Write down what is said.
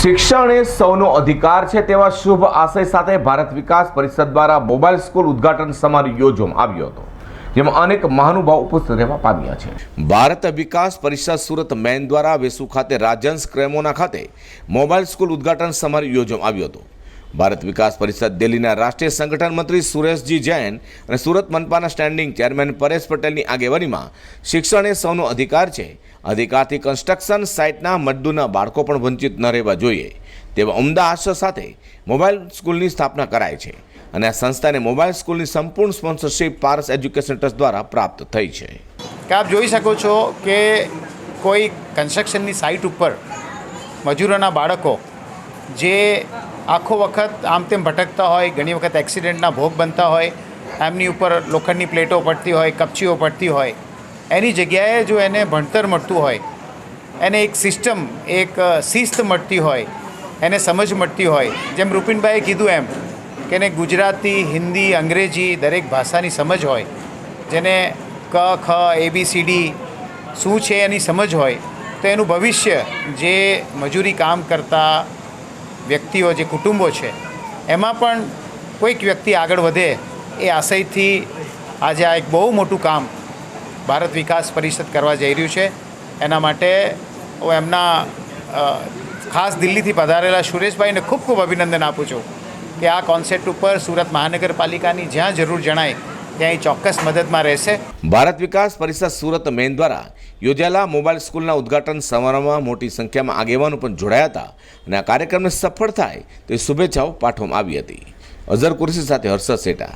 શિક્ષણ એ સૌનો અધિકાર છે તેવા શુભ આશય સાથે ભારત વિકાસ પરિષદ દ્વારા મોબાઈલ સ્કૂલ ઉદ્ઘાટન સમારોહ યોજવામાં આવ્યો હતો, જેમાં અનેક મહાનુભાવ ઉપસ્થિત રહેવા પામ્યા છે. ભારત વિકાસ પરિષદ સુરત મેન દ્વારા વેસુ ખાતે રાજન્સ ક્રેમોના ખાતે મોબાઈલ સ્કૂલ ઉદ્ઘાટન સમારોહ યોજવામાં આવ્યો હતો. ભારત વિકાસ પરિષદ દિલ્હીના રાષ્ટ્રીય સંગઠન મંત્રી સુરેશજી જૈન અને સુરત મનપાના સ્ટેન્ડિંગ ચેરમેન પરેશ પટેલની આગેવાનીમાં શિક્ષણ એ સૌનો અધિકાર છે. અધિકારથી કન્સ્ટ્રક્શન સાઇટના મજદૂરના બાળકો પણ વંચિત ન રહેવા જોઈએ. તેવા ઉમદા આશય સાથે મોબાઈલ સ્કૂલની સ્થાપના કરાય છે અને આ સંસ્થાને મોબાઈલ સ્કૂલની સંપૂર્ણ સ્પોન્સરશિપ પારસ એજ્યુકેશન ટ્રસ્ટ દ્વારા પ્રાપ્ત થઈ છે. કે આપ જોઈ શકો છો કે કોઈ કન્સ્ટ્રક્શનની સાઇટ ઉપર મજૂરોના બાળકો જે આખો વખત આમ તેમ ભટકતા હોય, ઘણી વખત એક્સિડન્ટના ભોગ બનતા હોય, એમની ઉપર લોખંડની પ્લેટો પડતી હોય, કપચીઓ પડતી હોય, એની જગ્યાએ જો એને ભણતર મળતું હોય, એને એક સિસ્ટમ એક શિસ્ત મળતી હોય, એને સમજ મળતી હોય, જેમ રૂપિનભાઈએ કીધું એમ કે એને ગુજરાતી, હિન્દી, અંગ્રેજી દરેક ભાષાની સમજ હોય, જેને ક, ખ એબીસીડી શું છે એની સમજ હોય, તો એનું ભવિષ્ય જે મજૂરી કામ કરતા વ્યક્તિઓ જે કુટુંબો છે, એમાં પણ કોઈક વ્યક્તિ આગળ વધે એ આશયથી આજે આ એક બહુ મોટું કામ ભારત વિકાસ પરિષદ કરવા જઈ રહ્યું છે. એના માટે હું એમના ખાસ દિલ્હીથી પધારેલા સુરેશભાઈને ખૂબ ખૂબ અભિનંદન આપું છું કે આ કોન્સેપ્ટ ઉપર સુરત મહાનગરપાલિકાની જ્યાં જરૂર જણાય ત્યાં ચોક્કસ મદદમાં રહેશે. ભારત વિકાસ પરિષદ સુરત મેન દ્વારા યોજાયેલા મોબાઈલ સ્કૂલના ઉદ્ઘાટન સમારોહમાં મોટી સંખ્યામાં આગેવાનો પણ જોડાયા હતા અને આ કાર્યક્રમને સફળ થાય તે શુભેચ્છાઓ પાઠવવામાં આવી હતી. અઝર કુરશી સાથે હર્ષદ સેટા.